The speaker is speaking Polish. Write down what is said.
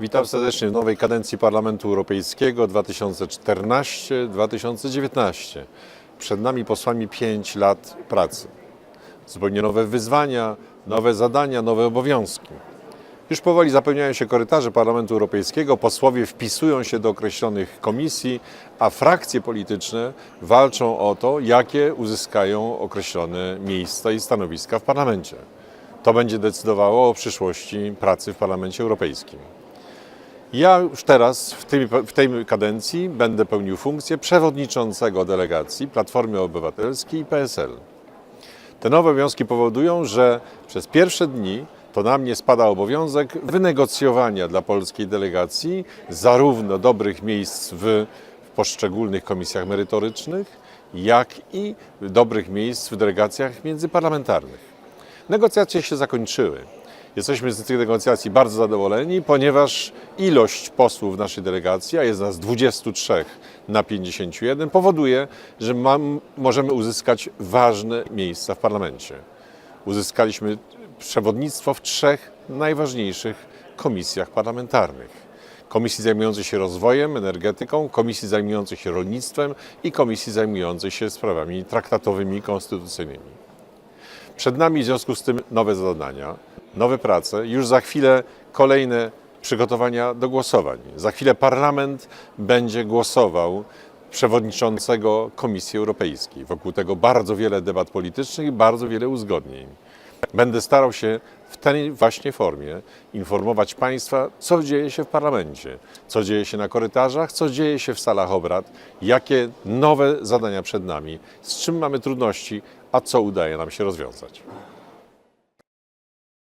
Witam serdecznie w nowej kadencji Parlamentu Europejskiego 2014-2019. Przed nami posłami 5 lat pracy. Zupełnie nowe wyzwania, nowe zadania, nowe obowiązki. Już powoli zapełniają się korytarze Parlamentu Europejskiego, posłowie wpisują się do określonych komisji, a frakcje polityczne walczą o to, jakie uzyskają określone miejsca i stanowiska w parlamencie. To będzie decydowało o przyszłości pracy w Parlamencie Europejskim. Ja już teraz w tej, w tej kadencji będę pełnił funkcję przewodniczącego delegacji Platformy Obywatelskiej i PSL. Te nowe obowiązki powodują, że przez pierwsze dni to na mnie spada obowiązek wynegocjowania dla polskiej delegacji zarówno dobrych miejsc w poszczególnych komisjach merytorycznych, jak i dobrych miejsc w delegacjach międzyparlamentarnych. Negocjacje się zakończyły. Jesteśmy z tych negocjacji bardzo zadowoleni, ponieważ ilość posłów w naszej delegacji, a jest nas 23 na 51, powoduje, że mam, możemy uzyskać ważne miejsca w parlamencie. Uzyskaliśmy przewodnictwo w trzech najważniejszych komisjach parlamentarnych. Komisji zajmującej się rozwojem, energetyką, komisji zajmującej się rolnictwem i komisji zajmującej się sprawami traktatowymi i konstytucyjnymi. Przed nami w związku z tym nowe zadania, nowe prace, już za chwilę kolejne przygotowania do głosowań. Za chwilę parlament będzie głosował przewodniczącego Komisji Europejskiej. Wokół tego bardzo wiele debat politycznych i bardzo wiele uzgodnień. Będę starał się w tej właśnie formie informować Państwa, co dzieje się w parlamencie, co dzieje się na korytarzach, co dzieje się w salach obrad, jakie nowe zadania przed nami, z czym mamy trudności, a co udaje nam się rozwiązać.